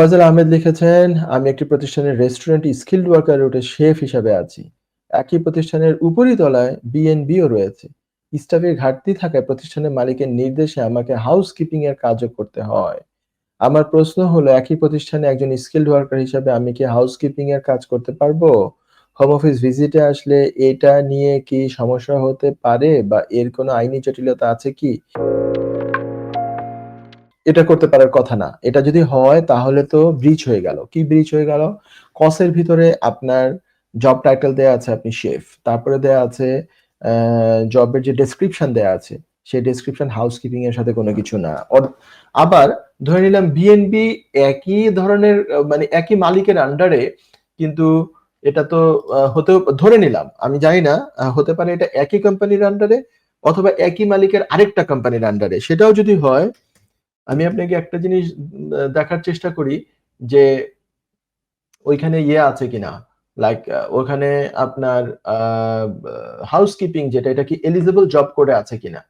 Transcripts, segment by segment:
ফয়জাল আহমেদ লিখেছেন, "আমি একটি প্রতিষ্ঠানের রেস্টুরেন্টে স্কিলড ওয়ার্কার রুটে শেফ হিসাবে আছি। একই প্রতিষ্ঠানের উপরি তলায় B&B-ও রয়েছে। স্টাফের ঘাটতি থাকায় প্রতিষ্ঠানের মালিকের নির্দেশে আমাকে হাউসকিপিং এর কাজও করতে হয়। আমার প্রশ্ন হলো একই প্রতিষ্ঠানে একজন স্কিলড ওয়ার্কার হিসাবে আমি কি হাউসকিপিং এর কাজ করতে পারব? হোম অফিস ভিজিটে আসলে এটা নিয়ে কি সমস্যা হতে পারে বা এর কোনো আইনি জটিলতা আছে কি?" এটা করতে পারার কথা না। এটা যদি হয় তাহলে তো ব্রিচ হয়ে গেল। কি ব্রিচ হয়ে গেল? কসের ভিতরে আপনার জব টাইটেল দেয়া আছে আপনি শেফ। তারপরে দেয়া আছে জবের যে ডেসক্রিপশন দেয়া আছে, সেই ডেসক্রিপশন হাউসকিপিং এর সাথে কোনো কিছু না। আবার ধরে নিলাম B&B একই ধরনের মানে একই মালিকের আন্ডারে কিন্তু এটা তো আ হতেও ধরে নিলাম। আমি জানি না হতে পারে এটা একই কোম্পানির আন্ডারে অথবা একই মালিকের আরেকটা কোম্পানির আন্ডারে। সেটাও যদি হয়, আমি আপনাকে একটা জিনিস দেখার চেষ্টা করি যে ওইখানে ইয়ে আছে কিনা। লাইক ওখানে আপনার হাউসকিপিং যেটা, এটা কি এলিজিবল জব কোডে আছে কিনা।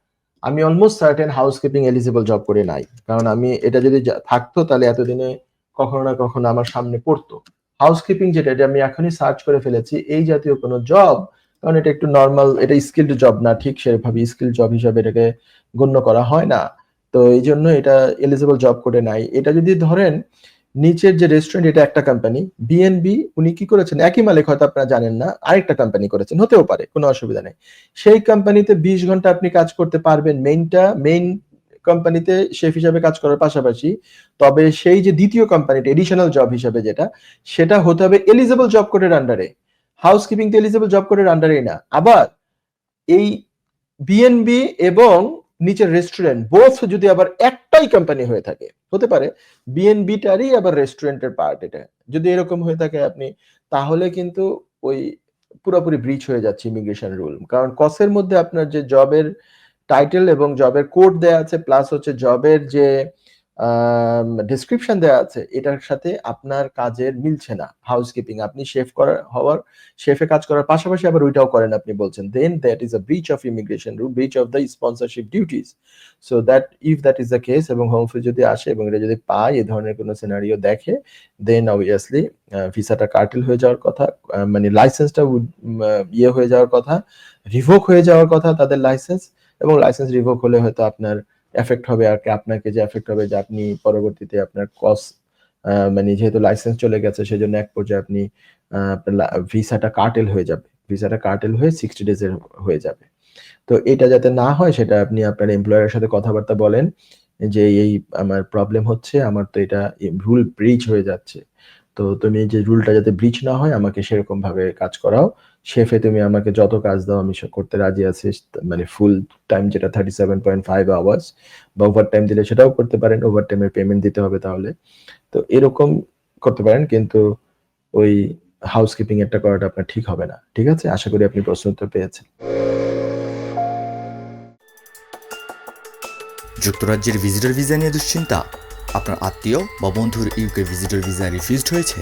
আমি almost certain housekeeping eligible job করে নাই। কারণ আমি এটা যদি থাকতো তাহলে এতদিনে কখনো না কখনো আমার সামনে পড়তো। হাউসকিপিং যেটা, এটা আমি এখনই সার্চ করে ফেলেছি। এই জাতীয় কোনো জব কারণ এটা একটু নর্মাল এটা স্কিলড জব না, ঠিক সেভাবে স্কিল জব হিসাবে এটাকে গণ্য করা হয় না। তো এই জন্য এটা এলিজিবল জব কোডে নাই। এটা যদি ধরেন নিচের যে রেস্টুরেন্ট এটা একটা কোম্পানি। বিএনবি উনি কি করেছেন? একই মালিক হয়তো আপনারা জানেন না। আরেকটা কোম্পানি করেছেন। হতেও পারে। কোনো অসুবিধা নেই। সেই কোম্পানিতে ২০ ঘণ্টা আপনি কাজ করতে পারবেন মেইনটা মেইন কোম্পানিতে শেফ হিসাবে কাজ করার পাশাপাশি। তবে সেই যে দ্বিতীয় কোম্পানিটা এডিশনাল জব হিসাবে যেটা, সেটা হতে হবে এলিজিবল জব কোডের আন্ডারে। হাউসকিপিং তো এলিজিবল জব কোডের আন্ডারেই না। আবার এই বিএনবি এবং নিচের রেস্টুরেন্ট বোথ যদি আবার একটাই কোম্পানি হয়ে থাকে, হতে পারে বিএনবিটারই টারই আবার রেস্টুরেন্টের পার্ট এটা। যদি এরকম হয়ে থাকে আপনি তাহলে কিন্তু ওই পুরোপুরি ব্রিচ হয়ে যাচ্ছে ইমিগ্রেশন রুল। কারণ কসের মধ্যে আপনার যে জবের টাইটেল এবং জবের কোড দেয়া আছে প্লাস হচ্ছে জবের যে ডেসক্রিপশন দেওয়া আছে এটার সাথে আপনার কাজের মিলছে না। হাউসকিপিং আপনি শেফ করার হওয়ার শেফে কাজ করার পাশাপাশি আবার ওইটাও করেন আপনি বলছেন। Then that is a breach of immigration rule, breach of the sponsorship duties so that if that is the case এবং হোম অফিস যদি আসে এবং এটা যদি পায় এ ধরনের কোনো সিনারিও দেখে দেন আ ভিসাটা কার্টেল হয়ে যাওয়ার কথা। মানে লাইসেন্সটা ইয়ে হয়ে যাওয়ার কথা, রিভোক হয়ে যাওয়ার কথা তাদের লাইসেন্স এবং লাইসেন্স রিভোক হলে হয়তো আপনার এফেক্ট হবে আর কি আপনাকে যে এফেক্ট হবে যে আপনি পরবর্তীতে আপনার কস মানে যেহেতু লাইসেন্স চলে গেছে সেজন্য এক পর্যায়ে আপনি ভিসাটা কার্টেল হয়ে যাবে। ভিসাটা কার্টেল হয়ে 60 ডেজ এর হয়ে যাবে। তো এটা যাতে না হয় সেটা আপনি আপনার এমপ্লয়ারের সাথে কথাবার্তা বলেন যে, "এই আমার প্রবলেম হচ্ছে। আমার তো এটা রুল ব্রিচ হয়ে যাচ্ছে। তো তুমি যে রুলটা যাতে ব্রিচ না হয় আমাকে সেরকমভাবে কাজ করাও। শেফে তুমি আমাকে যত কাজ দাও, আমি করতে রাজি আছি। মানে ফুল টাইম যেটা 37.5 আওয়ার্স বা ওভার টাইম দিলে সেটাও করতে পারেন। ওভারটাইমের পেমেন্ট দিতে হবে তাহলে। তো এরকম করতে পারেন, কিন্তু ওই হাউসকিপিং এরটা করাটা আপনার ঠিক হবে না। ঠিক আছে? আশা করি আপনি প্রশ্ন উত্তর পেয়েছেন। যুক্তরাজ্যের ভিজিটর ভিসা নিয়ে দুশ্চিন্তা? আপনার আত্মীয় বা বন্ধুর ইউকে ভিজিটর ভিসা রিফিউজড হয়েছে?